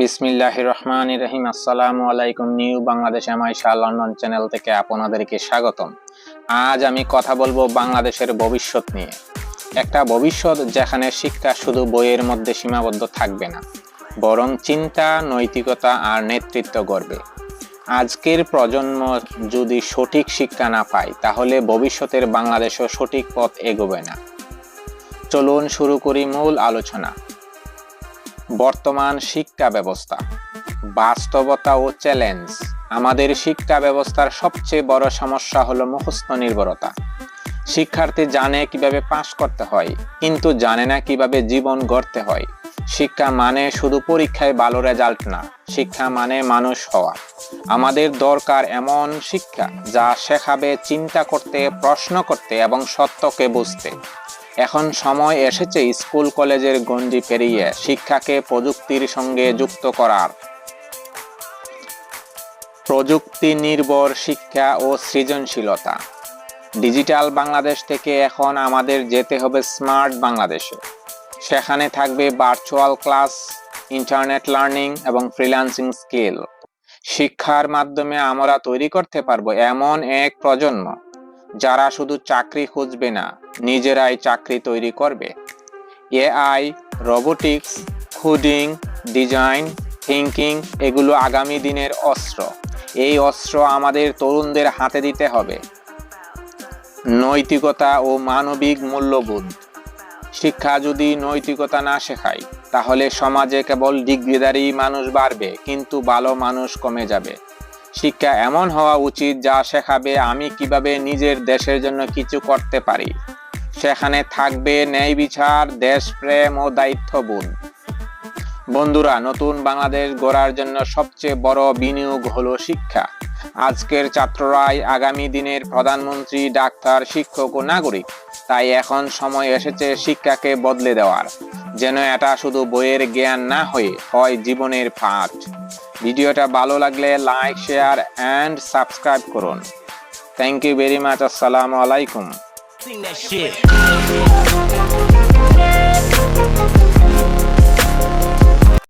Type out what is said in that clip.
বিসমিল্লাহ রহমান রহিম। আসসালামু আলাইকুম নিউ বাংলাদেশ এমআইশা লন্ডন চ্যানেল থেকে আপনাদেরকে স্বাগতম। আজ আমি কথা বলব বাংলাদেশের ভবিষ্যৎ নিয়ে। একটা ভবিষ্যৎ যেখানে শিক্ষা শুধু বইয়ের মধ্যে সীমাবদ্ধ থাকবে না, বরং চিন্তা, নৈতিকতা আর নেতৃত্ব গড়বে। আজকের প্রজন্ম যদি সঠিক শিক্ষা না পায়, তাহলে ভবিষ্যতের বাংলাদেশও সঠিক পথ এগোবে না। চলুন শুরু করি মূল আলোচনা। বর্তমান শিক্ষা ব্যবস্থা। বাস্তবতা ও চ্যালেঞ্জ। আমাদের শিক্ষা ব্যবস্থার সবচেয়ে বড় সমস্যা হলো মুখস্থ নির্ভরতা। শিক্ষার্থী জানে কীভাবে পাশ করতে হয়, কিন্তু জানে না কীভাবে জীবন গড়তে হয়। শিক্ষা মানে শুধু পরীক্ষায় ভালো রেজাল্ট না, শিক্ষা মানে মানুষ হওয়া। আমাদের দরকার এমন শিক্ষা যা শেখাবে, চিন্তা করতে, প্রশ্ন করতে এবং সত্যকে বুঝতে। এখন সময় এসেছে স্কুল কলেজের গণ্ডি পেরিয়ে শিক্ষাকে প্রযুক্তির সঙ্গে যুক্ত করার। প্রযুক্তি নির্ভর শিক্ষা ও সৃজনশীলতা। ডিজিটাল বাংলাদেশ থেকে এখন আমাদের যেতে হবে স্মার্ট বাংলাদেশে। সেখানে থাকবে ভার্চুয়াল ক্লাস, ইন্টারনেট লার্নিং এবং ফ্রিল্যান্সিং স্কিল। শিক্ষার মাধ্যমে আমরা তৈরি করতে পারব এমন এক প্রজন্ম। যারা শুধু চাকরি খুঁজবে না, নিজেরাই চাকরি তৈরি করবে। AI, robotics coding design thinking এগুলো আগামী দিনের অস্ত্র। এই অস্ত্র আমাদের তরুণদের হাতে দিতে হবে। নৈতিকতা ও মানবিক মূল্যবোধ। শিক্ষা যদি নৈতিকতা না শেখায়, তাহলে সমাজে কেবল ডিগ্রিদারি মানুষ বাড়বে, কিন্তু ভালো মানুষ কমে যাবে। শিক্ষা এমন হওয়া উচিত যা শেখাবে আমি কীভাবে নিজের দেশের জন্য কিছু করতে পারি। সেখানে থাকবে ন্যায় বিচার, দেশপ্রেম ও দায়িত্ববোধ। বন্ধুরা, নতুন বাংলাদেশ গড়ার জন্য সবচেয়ে বড় বিনিয়োগ হলো শিক্ষা। আজকের ছাত্ররাই আগামী দিনের প্রধানমন্ত্রী, ডাক্তার, শিক্ষক ও নাগরিক। তাই এখন সময় এসেছে শিক্ষাকে বদলে দেওয়ার। যেন এটা শুধু বইয়ের জ্ঞান না হয়ে হয় জীবনের পাঠ। ভিডিওটা ভালো লাগলে লাইক শেয়ার অ্যান্ড সাবস্ক্রাইব করুন থ্যাংক ইউ ভেরি মাচ আসসালামু আলাইকুম.